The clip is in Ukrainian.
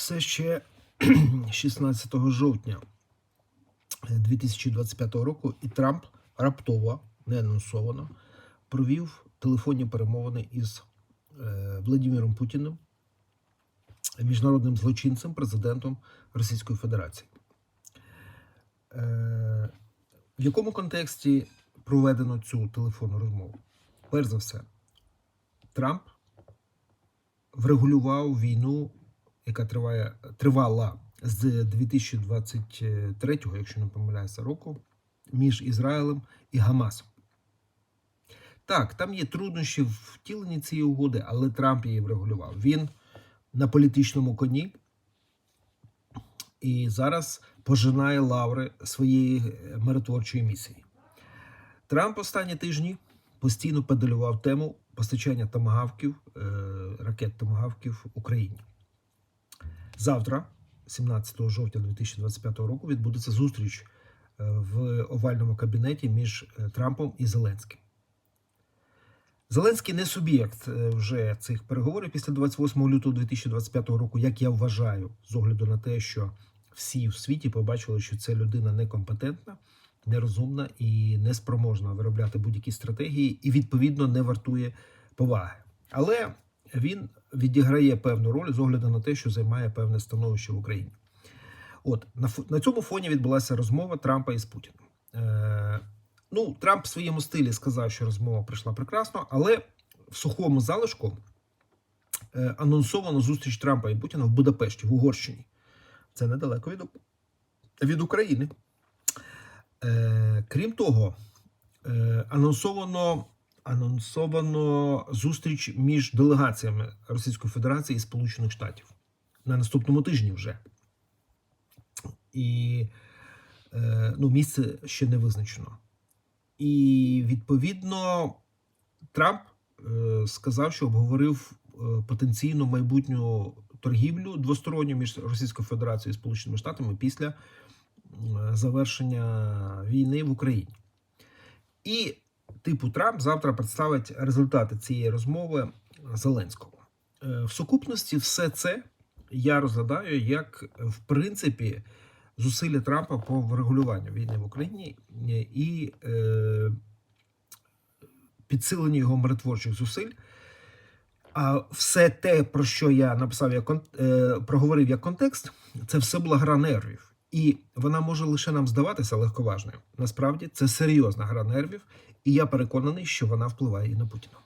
все ще 16 жовтня 2025 року, і Трамп раптово, не анонсовано, провів телефонні перемовини із е, Владимиром Путіним, міжнародним злочинцем, президентом Російської Федерації. Е, в якому контексті проведено цю телефонну розмову? Перш за все, Трамп врегулював війну, яка триває, тривала з 2023, якщо не помиляюся, року, між Ізраїлем і Гамасом. Так, там є труднощі в втіленні цієї угоди, але Трамп її врегулював. Він на політичному коні і зараз пожинає лаври своєї е, миротворчої місії. Трамп останні тижні постійно педалював тему постачання томагавків, е, ракет томагавків Україні. Завтра, 17 жовтня 2025 року, відбудеться зустріч е, в овальному кабінеті між е, Трампом і Зеленським. Зеленський не суб'єкт е, вже цих переговорів після 28 лютого 2025 року, як я вважаю, з огляду на те, що всі в світі побачили, що це людина некомпетентна, нерозумна і неспроможна виробляти будь-які стратегії, і відповідно не вартує поваги. Але він відіграє певну роль з огляду на те, що займає певне становище в Україні. От на на цьому фоні відбулася розмова Трампа із Путіним. Е, ну, Трамп в своєму стилі сказав, що розмова пройшла прекрасно, але в сухому залишку е, анонсовано зустріч Трампа і Путіна в Будапешті, в Угорщині. Це недалеко від, від України. Е, крім того, е, анонсовано, анонсовано зустріч між делегаціями Російської Федерації і Сполучених Штатів на наступному тижні вже. І е, ну, місце ще не визначено. І відповідно Трамп е, сказав, що обговорив е, потенційну майбутню торгівлю двосторонню між Російською Федерацією і Сполученими Штатами після завершення війни в Україні. І типу Трамп завтра представить результати цієї розмови Зеленського. Е, В сукупності все це я розглядаю як, в принципі, зусилля Трампа по врегулюванню війни в Україні е, і е, підсиленню його миротворчих зусиль. А все те, про що я написав як е, проговорив як контекст, це все була гра нервів. І вона може лише нам здаватися легковажною. Насправді це серйозна гра нервів, і я переконаний, що вона впливає і на Путіна.